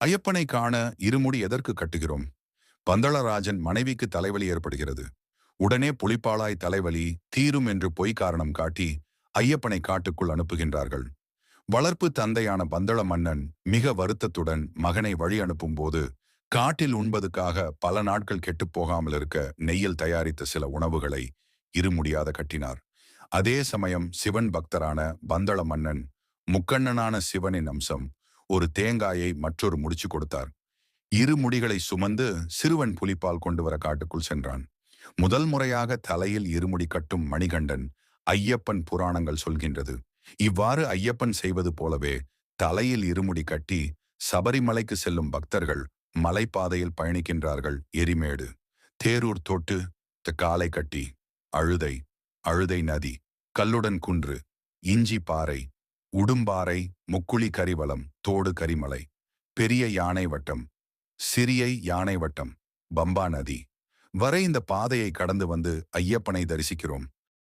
ஐயப்பனை காண இருமுடி எதற்கு கட்டுகிறோம்? பந்தளராஜன் மனைவிக்கு தலைவலி ஏற்படுகிறது. உடனே புலிப்பாளாய் தலைவலி தீரும் என்று பொய் காரணம் காட்டி ஐயப்பனை காட்டுக்குள் அனுப்புகின்றார்கள். வளர்ப்பு தந்தையான பந்தள மன்னன் மிக வருத்தத்துடன் மகனை வழி அனுப்பும் போது காட்டில் உண்பதுக்காக பல நாட்கள் கெட்டுப்போகாமல் இருக்க நெய்யில் தயாரித்த சில உணவுகளை இருமுடியாத கட்டினார். அதே சமயம் சிவன் பக்தரான பந்தள மன்னன் முக்கண்ணனான சிவனின் அம்சம் ஒரு தேங்காயை மற்றொரு முடிச்சு கொடுத்தார். இரு முடிகளை சுமந்து சிறுவன் புலிப்பால் கொண்டு வர காட்டுக்குள் சென்றான். முதல் முறையாக தலையில் இருமுடி கட்டும் மணிகண்டன் ஐயப்பன் புராணங்கள் சொல்கின்றது. இவ்வாறு ஐயப்பன் செய்வது போலவே தலையில் இருமுடி கட்டி சபரிமலைக்கு செல்லும் பக்தர்கள் மலைப்பாதையில் பயணிக்கின்றார்கள் எரிமேடு. தேரூர் தொட்டு காலை கட்டி அழுதை அழுதை நதி கல்லுடன் குன்று இஞ்சி பாறை உடும்பாறை முக்குழி கரிவலம் தோடு கரிமலை பெரிய யானை வட்டம் சிறியை யானை வட்டம் பம்பா நதி. வரை இந்த பாதையை கடந்து வந்து ஐயப்பனை தரிசிக்கிறோம்.